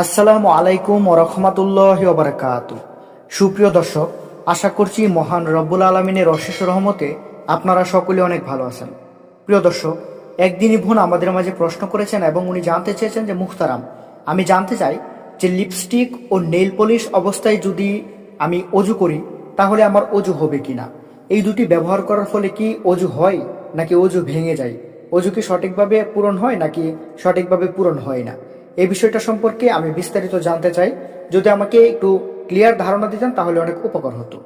আসসালামু আলাইকুম ওরহমাতুল্লাহ ওবরাকাত সুপ্রিয় দর্শক, আশা করছি মহান রব্বুল আলমিনের অশেষ রহমতে আপনারা সকলে অনেক ভালো আছেন। প্রিয় দর্শক, একদিনই বোন আমাদের মাঝে প্রশ্ন করেছেন এবং উনি জানতে চেয়েছেন যে, মুখতারাম, আমি জানতে চাই যে, লিপস্টিক ও নেইল পলিশ অবস্থায় যদি আমি অজু করি, তাহলে আমার অজু হবে কিনা? এই দুটি ব্যবহার করার ফলে কি অজু হয়, নাকি অজু ভেঙে যায়? অজু কি সঠিকভাবে পূরণ হয়, নাকি সঠিকভাবে পূরণ হয় না? এই বিষয়টা সম্পর্কে আমি বিস্তারিত জানতে চাই। যদি আমাকে একটু ক্লিয়ার ধারণা দিতেন, তাহলে অনেক উপকার হতো।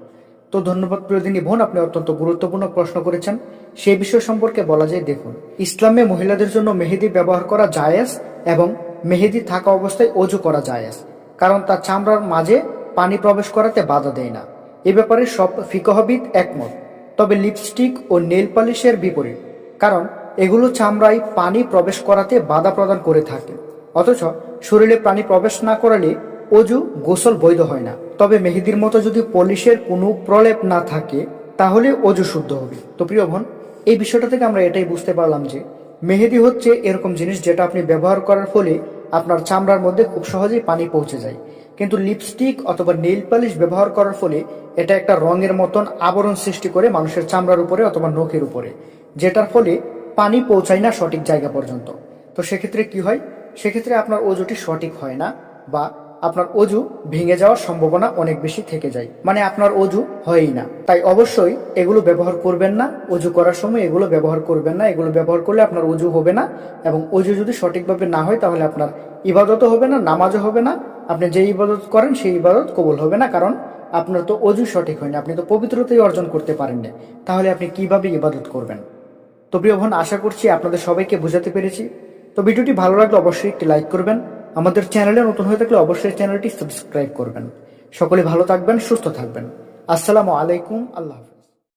তো ধন্যবাদ প্রিয়দিনী বোন, আপনি অত্যন্ত গুরুত্বপূর্ণ প্রশ্ন করেছেন। সেই বিষয় সম্পর্কে বলা যায়, দেখুন, ইসলামে মহিলাদের জন্য মেহেদি ব্যবহার করা জায়েজ এবং মেহেদি থাকা অবস্থায় অজু করা জায়েজ। কারণ তার চামড়ার মাঝে পানি প্রবেশ করাতে বাধা দেয় না। এ ব্যাপারে সব ফিকহবিদ একমত। তবে লিপস্টিক ও নেল পালিশের বিপরীত। কারণ এগুলো চামড়ায় পানি প্রবেশ করাতে বাধা প্রদান করে থাকে। অথচ শরীরে পানি প্রবেশ না করালে অজু গোসল বৈধ হয় না। তবে মেহেদির মতো যদি পলিশের কোনো প্রলেপ না থাকে, তাহলে অজু শুদ্ধ হবে। তো প্রিয় বোন, এই বিষয়টা থেকে আমরা এটাই বুঝতে পারলাম যে মেহেদি হচ্ছে এরকম জিনিস যেটা আপনি ব্যবহার করার ফলে আপনার চামড়ার মধ্যে খুব সহজেই পানি পৌঁছে যায়। কিন্তু লিপস্টিক অথবা নেইল পালিশ ব্যবহার করার ফলে এটা একটা রঙের মতন আবরণ সৃষ্টি করে মানুষের চামড়ার উপরে অথবা নখের উপরে, যেটার ফলে পানি পৌঁছায় না সঠিক জায়গা পর্যন্ত। তো সেক্ষেত্রে কি হয়? সেক্ষেত্রে আপনার অজুটি সঠিক হয় না বা আপনার অজু ভেঙে যাওয়ার সম্ভাবনা অনেক বেশি থেকে যায়। মানে আপনার অজু হয়ই না। তাই অবশ্যই এগুলো ব্যবহার করবেন না। অজু করার সময় এগুলো ব্যবহার করবেন না। এগুলো ব্যবহার করলে আপনার অজু হবে না এবং অজু যদি সঠিকভাবে না হয় তাহলে আপনার ইবাদতও হবে না, নামাজও হবে না। আপনি যে ইবাদত করেন সেই ইবাদত কবুল হবে না কারণ আপনার তো অজু সঠিক হয়নি। আপনি তো পবিত্রতাই অর্জন করতে পারেন না তাহলে আপনি কীভাবে ইবাদত করবেন? তো প্রিয় বোন, আশা করছি আপনাদের সবাইকে বোঝাতে পেরেছি। তো ভিডিওটি ভালো লাগলে অবশ্যই একটি লাইক করবেন। আমাদের চ্যানেলে নতুন হয়ে থাকলে অবশ্যই চ্যানেলটি সাবস্ক্রাইব করবেন। সকলে ভালো থাকবেন, সুস্থ থাকবেন। আসসালামু আলাইকুম, আল্লাহ